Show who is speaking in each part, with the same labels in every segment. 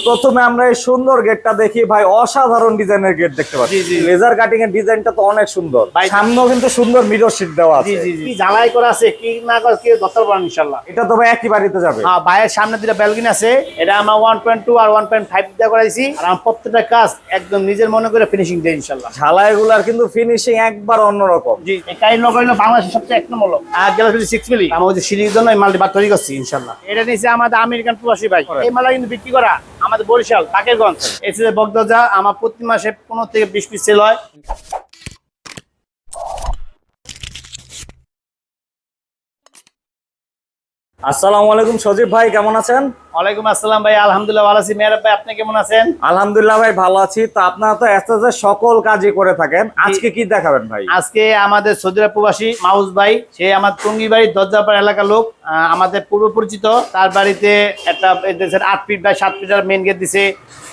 Speaker 1: প্রথমে আমরা এই সুন্দর গেটটা দেখি। ভাই অসাধারণ ডিজাইনের গেট দেখতে পাচ্ছি। লেজার কাটিং এর ডিজাইনটা তো অনেক সুন্দর। সামনেও কিন্তু সুন্দর মিরর শীট দেওয়া আছে।
Speaker 2: কি ঝালাই করা আছে কি না করে কি ধরতে পারেন ইনশাল্লাহ
Speaker 1: এটা তো ভাই একই বাড়িতে যাবে।
Speaker 2: হ্যাঁ বাইরের সামনে দুটা ব্যালকনি আছে। এটা আমরা ওয়ান পয়েন্ট টু আর ওয়ান পয়েন্ট ফাইভ দিয়ে করাইছি। আর আমার প্রত্যেকটা কাজ একদম নিজের মনে করে ফিনিশিং দেয় ইনশাল্লাহ
Speaker 1: ঝালাইগুলার কিন্তু ফিনিশিং একবার অন্যরকম।
Speaker 2: জি এই কাইন নগর বাংলাদেশের সবচেয়ে এক নম্বর। আর গ্যালাক্সি সিক্স মিলি আমার ওই সিঁড়ির জন্য মালটি বার তৈরি করছি ইনশাল্লাহ এটা নিচে আমাদের আমেরিকান প্রবাসী ভাই। এই মালা কিন্তু বিক্রি করা আমাদের বরিশাল বাকেরগঞ্জ এসে বগদজা আমার প্রতি মাসে পনেরো থেকে বিশ পিস সেল হয়।
Speaker 1: আসসালামু আলাইকুম সজীব ভাই কেমন আছেন?
Speaker 2: ওয়ালাইকুম আসসালাম ভাই আলহামদুলিল্লাহ ভালো আছি। মেহরাব ভাই আপনি কেমন আছেন?
Speaker 1: আলহামদুলিল্লাহ ভাই ভালো আছি। তো আপনারা তো এসএসএ সকল কাজই করে থাকেন। আজকে কি দেখাবেন ভাই?
Speaker 2: আজকে আমাদের আরব প্রবাসী মাউস ভাই সে আমার টঙ্গি বাড়ি দরজাপাড়া এলাকার লোক আমাদের পূর্ব পরিচিত। তার বাড়িতে একটা দেশের আট ফিট বাই সাত ফিটার মেন গেট দিছে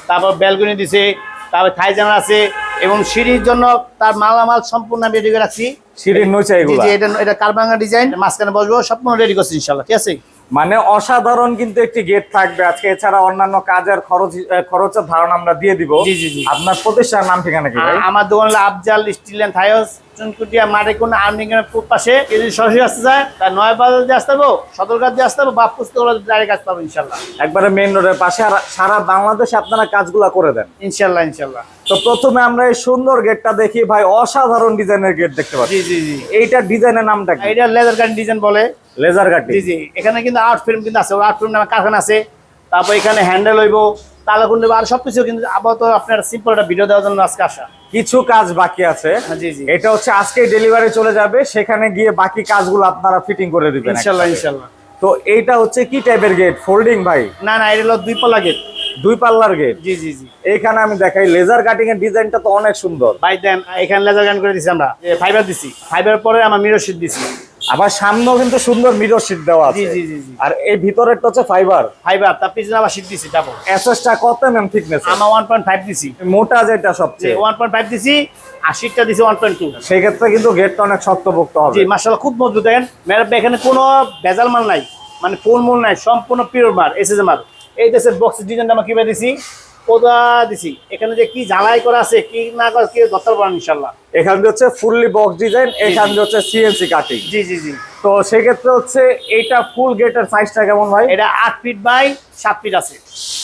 Speaker 2: তারপর ব্যালকনি দিছে তারপর থাই জানালা আছে এবং সিঁড়ির জন্য তার মালামাল সম্পূর্ণ আমি রেডি করে রাখছি।
Speaker 1: সিঁড়ির নিচে
Speaker 2: জি এটা এটা কারবাঙ্গা ডিজাইন মাঝখানে বসবো সম্পূর্ণ রেডি করছি ইনশাল্লাহ ঠিক আছে?
Speaker 1: মানে অসাধারণ কিন্তু একটি গেট থাকবে। আজকে এছাড়া অন্যান্য কাজের খরচ খরচের ধারণা আমরা দিয়ে দিব।
Speaker 2: জি, জি, জি।
Speaker 1: আপনার প্রতিষ্ঠানের নাম ঠিকানা কি ভাই?
Speaker 2: আমার দোকান হলো আফজাল স্টিল অ্যান্ড থাইস চুনকুটিয়া মারেকুন আর্মিংয়ের পাশে কেউ যদি সরাসরি আসতে চায় তার নয় বাজার দিয়ে আসতে পারব সদরঘাট দিয়ে আসতে পারব বা পুস্তক ডাইরেক্ট আসতে পারব ইনশাল্লাহ
Speaker 1: একবারে মেইন রোডের পাশে আর সারা বাংলাদেশে আপনারা কাজগুলা করে দেন।
Speaker 2: ইনশাল্লাহ ইনশাল্লাহ
Speaker 1: তো প্রথমে আমরা এই সুন্দর গেটটা দেখি ভাই অসাধারণ ডিজাইনের গেট দেখতে পাচ্ছি।
Speaker 2: জি জি জি।
Speaker 1: এইটা ডিজাইনের নামটা কি?
Speaker 2: এটা লেজার কাটিং ডিজাইন বলে।
Speaker 1: লেজার কাটিং
Speaker 2: জি জি। এখানে কিন্তু আর্ট ফিল্ম কিন্তু আছে আর্ট ফিল্ম নামে কারখানা আছে। তারপর এখানে হ্যান্ডেল হইব। তালাকুন্ড আর সবকিছু কিন্তু আপাতত আপনার সিম্পল একটা ভিডিও দেওয়ার জন্য আজকে আসা।
Speaker 1: কিছু কাজ বাকি আছে।
Speaker 2: হ্যাঁ,
Speaker 1: এটা হচ্ছে আজকে ডেলিভারি চলে যাবে সেখানে গিয়ে বাকি কাজগুলো আপনারা ফিটিং করে দিবেন
Speaker 2: ইনশাল্লাহ ইনশাল্লাহ।
Speaker 1: তো এইটা হচ্ছে কি টাইপের গেট ফোল্ডিং ভাই?
Speaker 2: না না এটা হলো দুই পাল্লা গেট
Speaker 1: দুই পাল্লার গেট
Speaker 2: জি জি জি।
Speaker 1: এইখানে আমি দেখাই লেজার কাটিং এর ডিজাইনটা তো অনেক সুন্দর।
Speaker 2: বাই দেন এখানে লেজার গান করে দিছি আমরা। ফাইবার দিছি। ফাইবার পরে আমার মিরর শিট দিছি।
Speaker 1: আবার সামনেও কিন্তু সুন্দর মিরর শীট দেওয়া আছে।
Speaker 2: জি জি জি। জি
Speaker 1: আর এই ভিতরেরটা হচ্ছে ফাইবার
Speaker 2: ফাইবার তার পিছনে আবার শিট দিছি তারপর
Speaker 1: এসএসটা কত এমএম থিকনেস
Speaker 2: আমার ওয়ান পয়েন্ট ফাইভ দিছি।
Speaker 1: মোটা যেটা সবচেয়ে।
Speaker 2: ওয়ান পয়েন্ট ফাইভ দিছি আর শিটটা দিছি ওয়ান পয়েন্ট টু
Speaker 1: সেই ক্ষেত্রে কিন্তু গেটটা অনেক শক্তপোক্ত হবে।
Speaker 2: জি মার্শাল্লাহ খুব মজবুত। দেখেন ম্যাডাম এখানে কোনো ভেজাল মাল নাই। মানে ফুল মূল নাই সম্পূর্ণ পিওর মাল এসএস মাল। এই দেশের বক্স ডিজাইনটা আমরা কীভাবে দিছি? ওদা দিছি। এখানে যে কি ঝালাই করা আছে কি না করা কি দরকার পারেন ইনশাল্লাহ
Speaker 1: এখান হচ্ছে ফুললি বক্স ডিজাইন এখানে হচ্ছে সিএনসি কাটিং
Speaker 2: জি জি জি।
Speaker 1: তো সেক্ষেত্রে হচ্ছে এইটা ফুল গেটের সাইজটা কেমন ভাই?
Speaker 2: এটা আট ফিট বাই সাত ফিট আছে।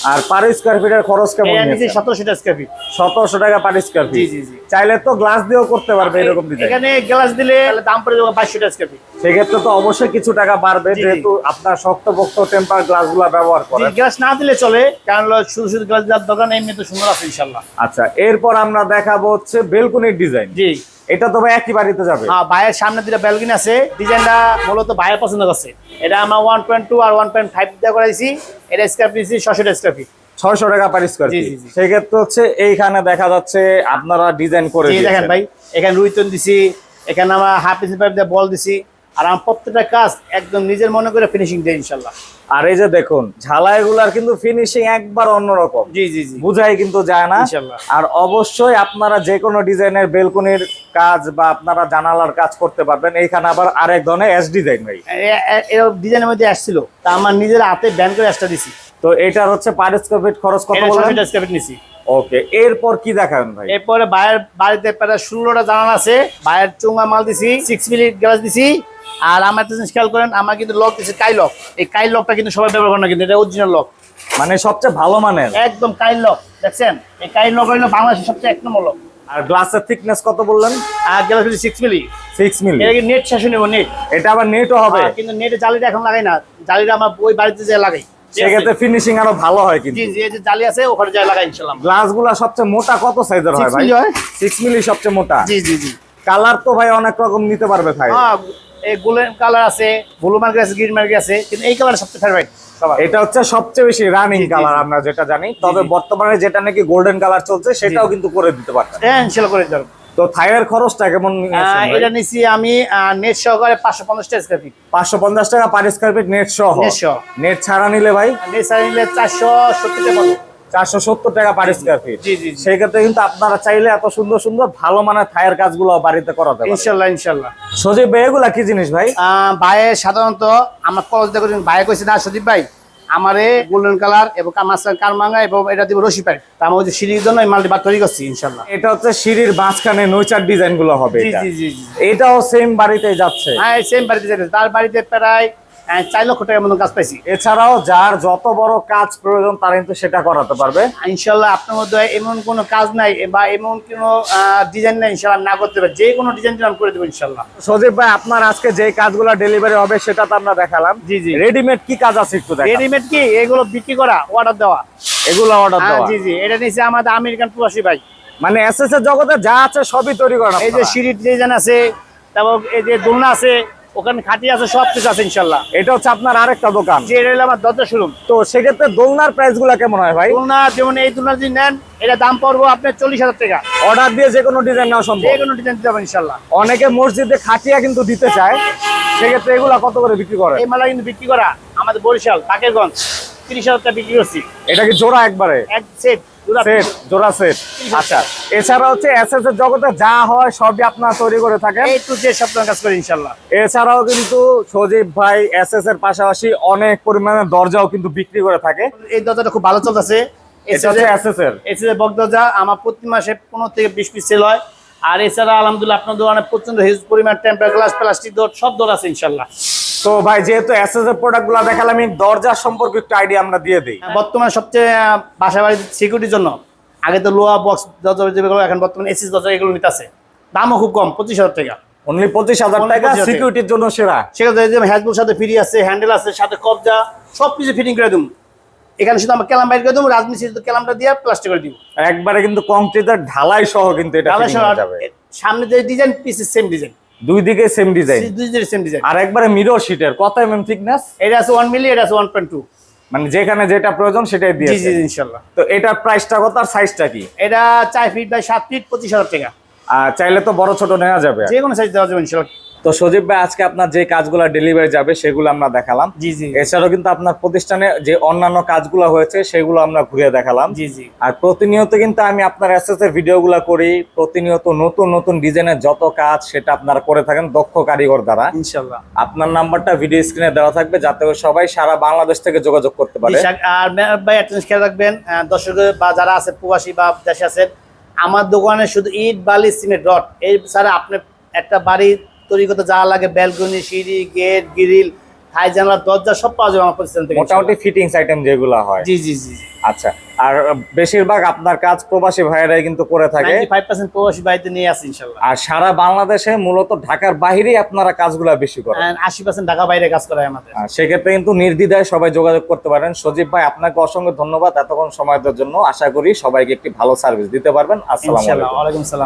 Speaker 1: আর পার স্কোয়ার ফিটের খরচ কেমন
Speaker 2: এটা সতেরোশো স্কোয়ার ফিট
Speaker 1: সতেরোশো টাকা পার স্কোয়ার ফিট
Speaker 2: জি জি
Speaker 1: চাইলে তো গ্লাস দিয়েও করতে পারবে এরকম
Speaker 2: এখানে গ্লাস দিলে দাম পড়ে যাবে বাইশশো টাকা স্কোয়ার ফিট
Speaker 1: সেক্ষেত্রে তো অবশ্যই কিছু টাকা বাড়বে। যেহেতু আপনার শক্ত শক্তপোক্ত টেম্পার গ্লাসগুলা ব্যবহার করেন।
Speaker 2: গ্লাস না দিলে চলে কারণ শুধু শুধু গ্লাস দেওয়ার দোকান এমনি তো সুন্দর আছে ইনশাল্লাহ।
Speaker 1: আচ্ছা এরপর আমরা দেখাবো হচ্ছে বেলকনির ডিজাইন
Speaker 2: জি।
Speaker 1: এটা তো ভাই একই বাড়িতে যাবে।
Speaker 2: হ্যাঁ ভাইয়ের সামনে দুটো ব্যালকনি আছে। ডিজাইনটা মূলত ভাইয়ের পছন্দ করছে। এটা আমরা ওয়ান পয়েন্ট টু আর ওয়ান পয়েন্ট ফাইভ দিয়ে করাইছি। এটা স্কোয়ার ফিট ছশো স্কোয়ার ফিট
Speaker 1: ছয়শো টাকা পার স্কোয়ার ফিট। সেক্ষেত্রে হচ্ছে এইখানে দেখা যাচ্ছে আপনারা ডিজাইন করে
Speaker 2: দেখেন ভাই এখানে রুইতন দিছি এখানে আমরা হাফ ইঞ্চি পাইপ দিয়ে বল দিছি। আর আমার প্রত্যেকটা কাজ একদম নিজের মনে করে ফিনিশিং দেয় ইনশাল্লাহ
Speaker 1: আর এই যে দেখুন ঝালাইগুলার কিন্তু ফিনিশিং একবার অন্যরকম।
Speaker 2: জি জি জি।
Speaker 1: বুঝাই কিন্তু যায় না। আর অবশ্যই আপনারা যে কোনো ডিজাইনের বেলকনির কাজ বা আপনারা জানালার কাজ করতে পারবেন। এইখানে আবার আরেক ধরনের এস ডিজাইন ভাই।
Speaker 2: ডিজাইনের মধ্যে আসছিল। তা আমার নিজের হাতে ব্যান করে আসটা দিছি।
Speaker 1: তো এটার হচ্ছে পার স্কোয়ার ফিট খরচ কত বললেন?
Speaker 2: স্কোয়ার নিছি।
Speaker 1: ওকে এরপর কি দেখাবেন ভাই?
Speaker 2: এরপরে বাইরের বাড়িতে প্রায় ষোলোটা জানালা আছে। বাইরের চুঙ্গা মাল দিছি সিক্স মিনিট গ্লাস দিছি। আর আমার একটা জিনিস খেয়াল করেন আমার কিন্তু লক দিছি কাই লক এই কাই লকটা কিন্তু সবাই ব্যবহার করে না কিন্তু এটা অরিজিনাল লক
Speaker 1: মানে সবচেয়ে ভালো মানের।
Speaker 2: একদম কাই লক দেখছেন? এই কাই লক হইল বাংলাদেশের সবচেয়ে এক নম্বর লক
Speaker 1: আর গ্লাসের থিকনেস কত বললেন?
Speaker 2: আর glass six milli
Speaker 1: six milli
Speaker 2: এটা কি নেট শেষে নেব নেট
Speaker 1: এটা আবার নেটও হবে।
Speaker 2: কিন্তু নেটে জালিটা এখন লাগাই না। জালিটা আমার ওই বাড়িতে যে লাগাই।
Speaker 1: সেক্ষেত্রে ফিনিশিং আরও ভালো হয় কিন্তু।
Speaker 2: জি যে জালি আছে ওখানে যাই লাগাই ইনশাল্লাহ
Speaker 1: গ্লাসগুলা সবচেয়ে মোটা কত সাইজের হয় ভাই?
Speaker 2: মিলি হয়?
Speaker 1: সিক্স মিলি সবচেয়ে মোটা।
Speaker 2: জি জি জি।
Speaker 1: কালার তো ভাই অনেক রকম নিতে পারবে ভাই।
Speaker 2: হ্যাঁ গোল্ডেন কালার আছে ব্লু মার্কেট আছে গ্রিন মার্কেট আছে কিন্তু এই কালার সবচেয়ে ফেভারিট
Speaker 1: এটা হচ্ছে সবচেয়ে বেশি রানিং কালার আমরা যেটা জানি। তবে বর্তমানে যেটা নাকি গোল্ডেন কালার চলছে সেটাও কিন্তু করে দিতে পারছেন।
Speaker 2: হ্যাঁ করে দেবো
Speaker 1: তো থাইয়ের খরচটা কেমন
Speaker 2: এটা নিছি আমি নেট সহকারে পাঁচশো পঞ্চাশ টাকা স্কোয়ার ফিট
Speaker 1: পাঁচশো পঞ্চাশ টাকা পার স্কোয়ার ফিট নেট সহ? নেট ছাড়া নিলে ভাই?
Speaker 2: নেট সাইজ নিলে চারশো সত্তর টাকা
Speaker 1: চারশো সত্তর টাকা পার স্কোয়ার ফিট
Speaker 2: জি। জি জি
Speaker 1: সেই ক্ষেত্রে কিন্তু আপনারা চাইলে এত সুন্দর সুন্দর ভালো মানের থাইয়ের কাজগুলো বাড়িতে করাতে পারেন
Speaker 2: ইনশাল্লাহ ইনশাল্লাহ।
Speaker 1: সজীব ভাই এগুলা কি জিনিস ভাই?
Speaker 2: আহ, ভাইয়ের সাধারণত আমার কলেজ দেখে ভাইয়ে কইছে না সদীপ ভাই আমারে গোল্ডেন কালার এবং কারমাঙ্গা এবং এটা দিব রশি পাইপ তা আমার ওই যে সিঁড়ির জন্য এই মালটি তৈরি করছি ইনশাল্লাহ।
Speaker 1: এটা হচ্ছে সিঁড়ির মাঝখানে নৈচার ডিজাইনগুলো হবে এটাও সেম বাড়িতেই যাচ্ছে।
Speaker 2: হ্যাঁ সেম বাড়িতে যেতে তার বাড়িতে প্রায় চার লক্ষ টাকার মতো কাজ পাইছি।
Speaker 1: এছাড়াও যার যত বড় কাজ প্রয়োজন তারা কিন্তু সেটা করাতে পারবে।
Speaker 2: ইনশাল্লাহ আপনার মধ্যে এমন কোনো কাজ নাই বা এমন কোনো ডিজাইন নাই ইনশাল্লাহ না করতে পারে যে কোনো ডিজাইন আমি করে দেবো ইনশাল্লাহ।
Speaker 1: সজীব ভাই আপনার আজকে যে কাজগুলো ডেলিভারি হবে সেটা তো আমরা দেখালাম।
Speaker 2: জি, জি।
Speaker 1: রেডিমেড কি কাজ আছে একটু
Speaker 2: রেডিমেড কি? এগুলো বিক্রি করা অর্ডার দেওয়া।
Speaker 1: এগুলো অর্ডার
Speaker 2: হ্যাঁ,
Speaker 1: দেওয়া।
Speaker 2: জি জি। এটা নিচে আমাদের আমেরিকান প্রবাসী ভাই।
Speaker 1: মানে এসএস এর জগতে যা আছে সবই তৈরি করা
Speaker 2: এই যে। সিঁড়ির ডিজাইন আছে তারপর এই যে দোলনা আছে ওখানে খাটি আছে সব কিছু আছে ইনশাল্লাহ।
Speaker 1: এটা হচ্ছে আপনার আরেকটা দোকান।
Speaker 2: যে এটা আমার দরজা শুরুম
Speaker 1: তো সেক্ষেত্রে দোলনার প্রাইসগুলা কেমন হয় ভাই?
Speaker 2: দোলনা যেমন এই দোলনা যদি নেন এটা দাম পড়ব আপনার চল্লিশ হাজার টাকা।
Speaker 1: অর্ডার দিয়ে যে কোনো ডিজাইন নেওয়া সম্ভব।
Speaker 2: যে কোনো ডিজাইন দিতে ইনশাল্লাহ।
Speaker 1: অনেকে মসজিদে খাটিয়া কিন্তু দিতে চায়। সেক্ষেত্রে এগুলা কত করে বিক্রি করে?
Speaker 2: এই মালা কিন্তু বিক্রি করা আমাদের বরিশাল বাকেরগঞ্জ। তিরিশ হাজার টাকা বিক্রি করছি।
Speaker 1: এটা কি জোড়া একবারে?
Speaker 2: এক সেট
Speaker 1: সেট জোড়া সেট আচ্ছা এছাড়া হচ্ছে এসএস এর জগতে যা হয় সবই আপনারা তৈরি করে থাকেন।
Speaker 2: এই টু যে কাজ করি ইনশাল্লাহ
Speaker 1: এছাড়াও কিন্তু সজীব ভাই এসএস এর পাশাপাশি অনেক পরিমাণে দরজাও কিন্তু বিক্রি করে থাকে।
Speaker 2: এই দরজাটা খুব ভালো চলতেছে। আমার প্রতি মাসে পনেরো থেকে বিশ পিস সেল হয়। আর এছাড়া আলহামদুলিল্লাহ আপনার দোকানে প্রচণ্ড হিউজ পরিমাণ টেম্পার গ্লাস প্লাস্টিক দর সব দর আছে ইনশাল্লাহ
Speaker 1: তো ভাই যেহেতু এসএস এর প্রোডাক্টগুলো দেখালাম আমি দরজার সম্পর্কে একটু আইডিয়া আমরা দিয়ে দিই।
Speaker 2: বর্তমানে সবচেয়ে বাসা বাড়ির সিকিউরিটির জন্য আগে তো লোহা বক্স দরজা যেগুলো এখন বর্তমানে এসিস দরজা এগুলো নিতেছে। দামও খুব কম পঁচিশ হাজার টাকা।
Speaker 1: অনলি পঁচিশ হাজার টাকা সিকিউরিটির জন্য সেরা।
Speaker 2: সেক্ষেত্রে যে হ্যাজবুল সাথে ফ্রি আছে হ্যান্ডেল আছে সাথে কবজা সব কিছু ফিটিং করে দেবো। এখানে শুধু আমার কেলাম বাইর করে দেবো রাজমিস্ত্রি শুধু কেলামটা দিয়ে প্লাস্টিক করে দিব।
Speaker 1: একবারে কিন্তু কংক্রিটের ঢালাই সহ কিন্তু এটা হয়ে যাবে।
Speaker 2: সামনে যে ডিজাইন পিসের সেম ডিজাইন
Speaker 1: দুই দিকে সেম ডিজাইন
Speaker 2: দুই দিকে সেম ডিজাইন
Speaker 1: আর একবারে মিরর শিটের কত এমএম থিকনেস
Speaker 2: এটা আছে ওয়ান মিলি এটা আছে ওয়ান পয়েন্ট টু
Speaker 1: মানে যেখানে যেটা প্রয়োজন সেটাই
Speaker 2: জি জি ইনশাল্লাহ
Speaker 1: তো এটার প্রাইসটা কত আর সাইজটা কি?
Speaker 2: এটা চার ফিট বাই সাত ফিট পঁচিশ হাজার টাকা।
Speaker 1: আর চাইলে তো বড় ছোট নেওয়া যাবে।
Speaker 2: যে কোনো সাইজ দেওয়া যাবে ইনশাল্লাহ
Speaker 1: তো সজীব ভাই আজকে আপনার যে কাজগুলো ডেলিভারি যাবে সেগুলো আমরা দেখালাম।
Speaker 2: জি জি।
Speaker 1: এছাড়াও কিন্তু আপনার প্রতিষ্ঠানে যে অন্যান্য কাজগুলো হয়েছে সেগুলো আমরা ঘুরে দেখালাম।
Speaker 2: জি জি।
Speaker 1: আর প্রতিনিয়ত কিন্তু আমি আপনার এসএস এর ভিডিওগুলো করি। প্রতিনিয়ত নতুন নতুন ডিজাইনের যত কাজ সেটা আপনারা করে থাকেন দক্ষ কারিগর দ্বারা।
Speaker 2: ইনশাল্লাহ।
Speaker 1: আপনার নাম্বারটা ভিডিও স্ক্রিনে দেওয়া থাকবে যাতে সবাই সারা বাংলাদেশ থেকে যোগাযোগ করতে পারে।
Speaker 2: আর ভাই একটা জিনিস খেয়াল রাখবেন দর্শক বা যারা আছে প্রবাসী বা দেশে আছেন আমার দোকানে শুধু ইট বালি সিমেন্ট রড। এই ছাড়া আপনি একটা বাড়ি তৈরি করতে যা লাগে ব্যালকনি সিঁড়ি গেট গ্রিল হাই জানলা দরজা সব পাওয়া যাবে আমার প্রতিষ্ঠান থেকে
Speaker 1: মোটামুটি ফিটিংস আইটেম যেগুলো হয়।
Speaker 2: জি জি জি
Speaker 1: আচ্ছা আর বেশিরভাগ আপনার কাজ প্রবাসী ভাইয়েরাই কিন্তু করে থাকে।
Speaker 2: নাইনটি ফাইভ পার্সেন্ট প্রবাসী বাড়িতে নিয়ে আসি ইনশাল্লাহ।
Speaker 1: আর সারা বাংলাদেশে মূলত ঢাকার বাইরেই আপনারা কাজগুলো বেশি করেন।
Speaker 2: আশি পার্সেন্ট ঢাকা বাইরে কাজ করায় আমাদের।
Speaker 1: আর সেক্ষেত্রে কিন্তু নির্দ্বিধায় সবাই যোগাযোগ করতে পারেন। সজীব ভাই আপনাকে অসংখ্য ধন্যবাদ এতক্ষণ সময় দেওয়ার জন্য। আশা করি সবাইকে একটি ভালো সার্ভিস দিতে পারবেন। আসসালামু
Speaker 2: ইনশাল্লাহ
Speaker 1: আলাইকুম।
Speaker 2: সালাম